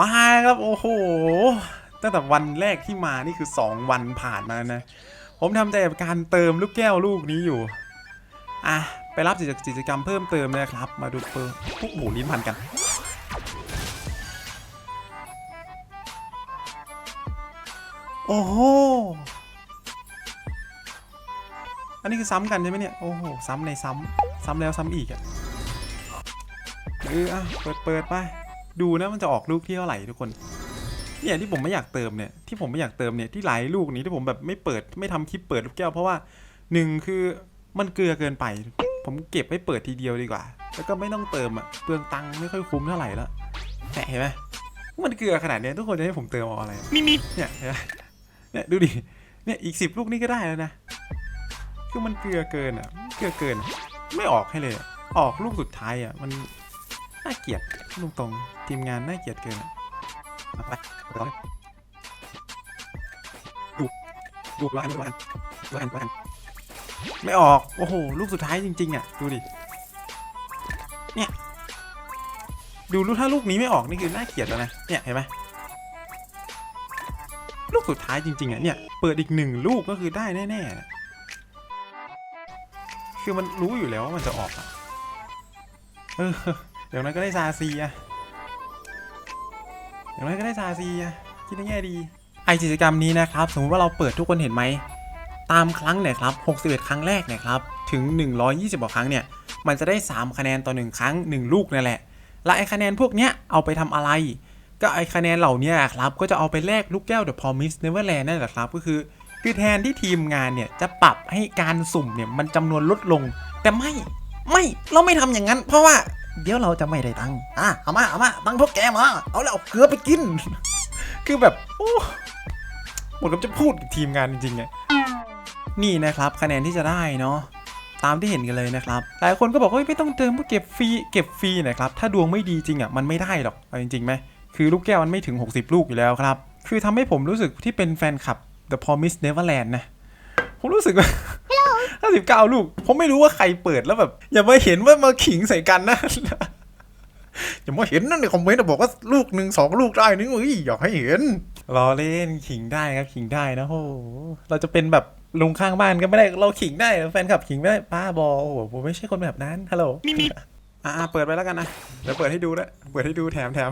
มาครับโอ้โหตั้งแต่วันแรกที่มานี่คือ 2 วันผ่านมานะ ผมทำใจกับการเติมลูกแก้วลูกนี้อยู่ อะ ไปรับกิจกรรมเพิ่มเติมเลยครับ มาดูเปิร์โอ้โหลิ้นพันกันโอ้โห อันนี้คือซ้ำกันใช่ไหมเนี่ย โอ้โห ซ้ำในซ้ำ ซ้ำแล้วซ้ำอีกอะเอออะ เปิดเปิดไป ดูนะมันจะออกลูกที่เท่าไหร่ทุกคน เนี่ยที่ผมไม่อยากเติมเนี่ยที่ผมไม่อยากเติมเนี่ยที่หลายลูกนี้ที่ผมแบบไม่เปิดไม่ทำคลิปเปิดลูกแก้วเพราะว่าหนึ่งคือมันเกลือเกินไป ผมเก็บไว้เปิดทีเดียวดีกว่า แล้วก็ไม่ต้องเติมอะเปลืองตังค์ไม่ค่อยคุ้มเท่าไหร่แล้วแหมเห็นไหมมันเกลือขนาดเนี้ยทุกคนจะให้ผมเติมเอาอะไรมิมิเนี่ยเห็นไหมเนี่ยดูดิเนี่ยอีกสิบลูกนี่ก็ได้แล้วนะคือมันเกลือเกินอะเกลือเกิน ไม่ออกให้เลยอะออกลูกสุดท้ายอะมันน่าเกลียด ลุงตรงทีมงานน่าเกลียดเกินอะเอาไปร้อยดูดูร้านร้านร้านร้านไม่ออก โอ้โห ลูกสุดท้ายจริง ๆ อะ ดูดิ เนี่ย ดูลูกถ้าลูกนี้ไม่ออกนี่คือน่าเกลียดแล้วนะ เนี่ย เห็นไหมลูกสุดท้ายจริง ๆ อะ เนี่ย เปิดอีกหนึ่งลูกก็คือได้แน่ๆอะคือมันรู้อยู่แล้วว่ามันจะออกอะเออ อย่างนั้นก็ได้ซาซีอะอย่างนั้นก็ได้ซาซีอะคิดในแง่ดี ไอกิจกรรมนี้นะครับ สมมติว่าเราเปิดทุกคนเห็นไหม ตามครั้งเนี่ยครับ61 ครั้งแรกเนี่ยครับ ถึง 120กว่าครั้งเนี่ย มันจะได้ 3 คะแนนต่อ 1 ครั้ง 1 ลูกนั่นแหละ และไอคะแนนพวกเนี้ยเอาไปทำอะไร ก็ไอคะแนนเหล่านี้ครับ ก็จะเอาไปแลกลูกแก้ว The Promise Neverland นั่นแหละครับ ก็คือคือแทนที่ทีมงานเนี่ยจะปรับให้การสุ่มเนี่ยมันจำนวนลดลง แต่ไม่ไม่เราไม่ทำอย่างนั้น เพราะว่า เดี๋ยวเราจะไม่ได้ตังค์อะเอามาเอามาตังค์พวกแกมา เอาแล้วเอาเกลือไปกิน คือแบบโอ้หมดกับจะพูดกับทีมงานจริงๆเนี่ยนี่นะครับคะแนนที่จะได้เนาะตามที่เห็นกันเลยนะครับ หลายคนก็บอกว่าไม่ต้องเติมเพื่อเก็บฟรีเก็บฟรีนะครับ ถ้าดวงไม่ดีจริงอะมันไม่ได้หรอกเอาจริงๆไหมคือลูกแก้วมันไม่ถึง 60 ลูกอยู่แล้วครับ คือทำให้ผมรู้สึกที่เป็นแฟนคลับ The Promise Neverland นะ ผมรู้สึกว่า 59ลูก ผมไม่รู้ว่าใครเปิดแล้วแบบ อย่ามาเห็นว่ามาขิงใส่กันนะ อย่ามาเห็นนั่นในคอมเมนต์อะบอกว่าลูกหนึ่งสองลูกได้นึงเอ้ยอยากให้เห็นรอเล่นขิงได้ครับขิงได้นะโอ้โหเราจะเป็นแบบลุงข้างบ้านก็ไม่ได้เราขิงได้แฟนคลับขิงไม่ได้ป้าบอโอ้โหผมไม่ใช่คนแบบนั้นฮัลโหลมิมิอ่าเปิดไปแล้วกันนะเดี๋ยวเปิดให้ดูด้วยเปิดให้ดูแถมแถม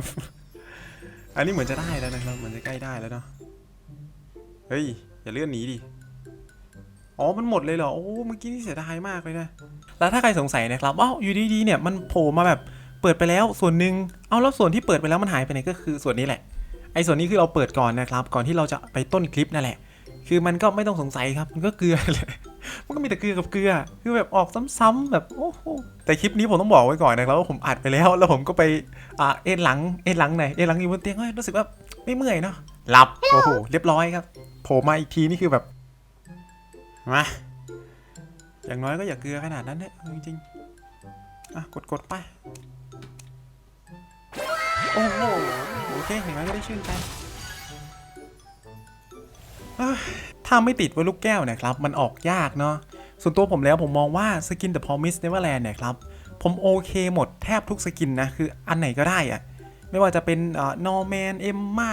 อันนี้เหมือนจะได้แล้วนะครับเหมือนจะใกล้ได้แล้วเนาะเฮ้ยอย่าเลื่อนหนีดิ อ๋อ มันหมดเลยเหรอ โอ้ เมื่อกี้นี่เสียดายมากเลยนะ แล้วถ้าใครสงสัยนะครับอ้าวอยู่ดีๆเนี่ยมันโผล่มาแบบเปิดไปแล้วส่วนหนึ่งเอาแล้วส่วนที่เปิดไปแล้วมันหายไปไหนก็คือส่วนนี้แหละ ไอ้ส่วนนี้คือเราเปิดก่อนนะครับ ก่อนที่เราจะไปต้นคลิปนั่นแหละ คือมันก็ไม่ต้องสงสัยครับ มันก็เกลือเลย มันก็มีแต่เกลือกับเกลือ คือแบบออกซ้ำๆแบบโอ้โห แต่คลิปนี้ผมต้องบอกไว้ก่อนนะครับว่าผมอัดไปแล้ว แล้วผมก็ไปอ่าเอ็นหลัง เอ็นหลังไหน เอ็นหลังอยู่บนเตียงเฮ้ยรู้สึกว่าไม่เมื่อยเนาะ หลับ โอ้โห เรียบร้อยครับ โผล่มาอีกทีนี่คือแบบ มา อย่างน้อยก็อย่าเกลือขนาดนั้นเนี่ยจริงๆอะกดกดๆไป โอ้โห โอเคอย่างน้อยก็ได้ชื่นใจถ้าไม่ติดไว้ลูกแก้วเนี่ยครับ มันออกยากเนาะ ส่วนตัวผมแล้วผมมองว่าสกิน The Promise Neverland เนี่ยครับ ผมโอเคหมดแทบทุกสกินนะ คืออันไหนก็ได้อะไม่ว่าจะเป็นเอ่อนอร์แมนเอมมา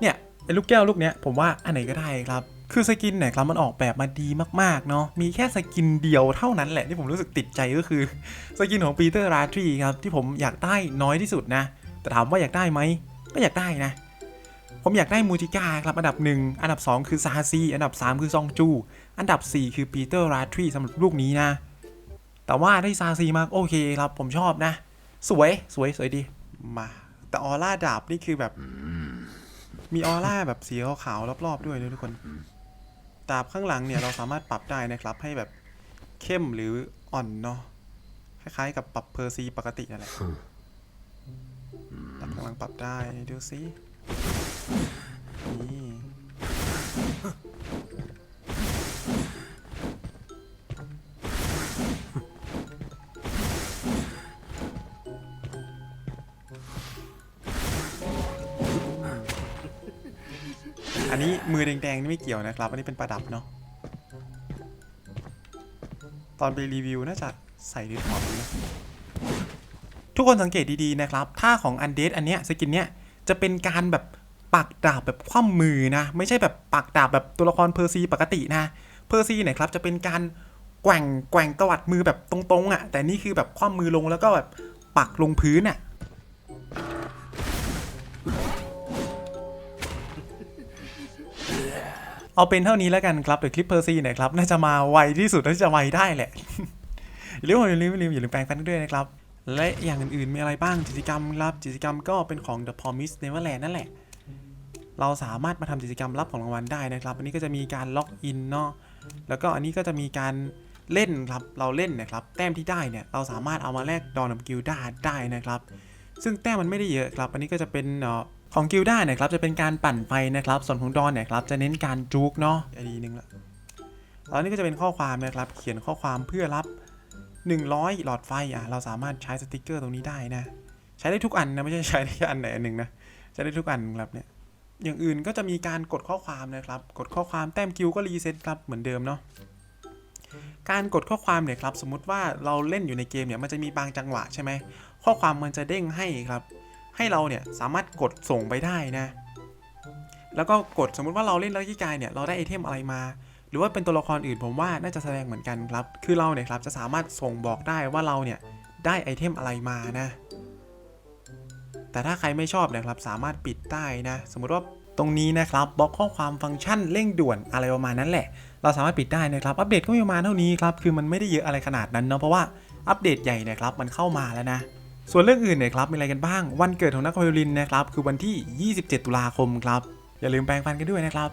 เนี่ยไอ้ลูกแก้วลูกเนี้ยผมว่าอันไหนก็ได้ครับ คือสกินเนี่ยครับมันออกแบบมาดีมากๆเนาะมีแค่สกินเดียวเท่านั้นแหละที่ผมรู้สึกติดใจก็คือสกินของปีเตอร์ราทรีครับที่ผมอยากได้น้อยที่สุดนะ แต่ถามว่าอยากได้ไหมก็อยากได้นะ ผมอยากได้มูติก้าครับอันดับหนึ่งอันดับ 2 คือซาซีอันดับ 3 คือซองจู อันดับ 4 คือปีเตอร์ราทรีสำหรับลูกนี้นะ แต่ว่าได้ซาซีมาโอเคครับผมชอบนะ สวยสวยสวยดีมาแต่ออร่าดาบนี่คือแบบมีออร่าแบบสีขาวๆรอบๆด้วยนะทุกคน ดาบข้างหลังเนี่ยเราสามารถปรับได้นะครับ ให้แบบเข้มหรืออ่อนเนาะคล้ายๆกับปรับเพอร์ซีปกตินั่นแหละดาบข้างหลังปรับได้ดูสินี่ อันนี้มือแดงๆนี่ไม่เกี่ยวนะครับ อันนี้เป็นประดับเนาะ ตอนไปรีวิวน่าจะใส่หรือถอดดีนะทุกคนสังเกตดีๆนะครับ ท่าของอันเด d อันเนี้ยสกินเนี้ยจะเป็นการแบบปักดาบแบบคว่ำมือนะ ไม่ใช่แบบปักดาบแบบตัวละครเพอร์ซีปกตินะ เพอร์ซีเนี่ยครับจะเป็นการแกว่งแกว่งตวัดมือแบบตรงๆอะ่ะ แต่นี่คือแบบคว่ำมือลงแล้วก็แบบปักลงพื้นอะ เอาเป็นเท่านี้แล้วกันครับเดี๋ยวคลิปเพอร์ซีเนี่ยครับน่าจะมาไวที่สุดเท่าที่จะไวได้แหละอย่าลืมอย่าลืมอย่าลืมอย่าลืมแปลงฟันด้วยนะครับ และอย่างอื่นๆมีอะไรบ้างกิจกรรมครับกิจกรรมก็เป็นของ The Promise Neverland นั่นแหละ เราสามารถมาทำกิจกรรมรับของรางวัลได้นะครับ อันนี้ก็จะมีการล็อกอินเนาะแล้วก็อันนี้ก็จะมีการเล่นครับเราเล่นเนะครับ แต้มที่ได้เนี่ยเราสามารถเอามาแลกดอนกับกิลด้าได้นะครับ ซึ่งแต้มมันไม่ได้เยอะครับ อันนี้ก็จะเป็นเอ่อ ของกิลด้าเนี่ยครับจะเป็นการปั่นไฟนะครับ ส่วนของดอนเนี่ยครับจะเน้นการจุกเนาะอันนี้นึงละแล้วอันนี้ก็จะเป็นข้อความนะครับ เขียนข้อความเพื่อรับ 100 หลอดไฟอะเราสามารถใช้สติกเกอร์ตรงนี้ได้นะ ใช้ได้ทุกอันนะไม่ใช่ใช้ได้แค่อันไหนอันหนึ่งนะใช้ได้ทุกอันครับเนี่ยอย่างอื่นก็จะมีการกดข้อความนะครับ กดข้อความแต้มคิวก็รีเซ็ตครับเหมือนเดิมเนาะการกดข้อความเนี่ยครับสมมุติว่าเราเล่นอยู่ในเกมเนี่ยมันจะมีบางจังหวะใช่ไหมข้อความมันจะเด้งให้ครับ ให้เราเนี่ยสามารถกดส่งไปได้นะ แล้วก็กดสมมุติว่าเราเล่นลักกี้กายเนี่ยเราได้ไอเทมอะไรมา หรือว่าเป็นตัวละครอื่นผมว่าน่าจะแสดงเหมือนกันครับ คือเราเนี่ยครับจะสามารถส่งบอกได้ว่าเราเนี่ยได้ไอเทมอะไรมานะ แต่ถ้าใครไม่ชอบนะครับสามารถปิดได้นะ สมมุติว่าตรงนี้นะครับบล็อกข้อความฟังก์ชันเร่งด่วนอะไรประมาณนั้นแหละ เราสามารถปิดได้นะครับ อัปเดตก็มีประมาณเท่านี้ครับ คือมันไม่ได้เยอะอะไรขนาดนั้นเนาะ เพราะว่าอัปเดตใหญ่เนะครับ มันเข้ามาแล้วนะ ส่วนเรื่องอื่นเนี่ยครับมีอะไรกันบ้าง วันเกิดของนักไวโอลินนะครับคือวันที่ 27 ตุลาคมครับอย่าลืมแปลงฟันกันด้วยนะครับ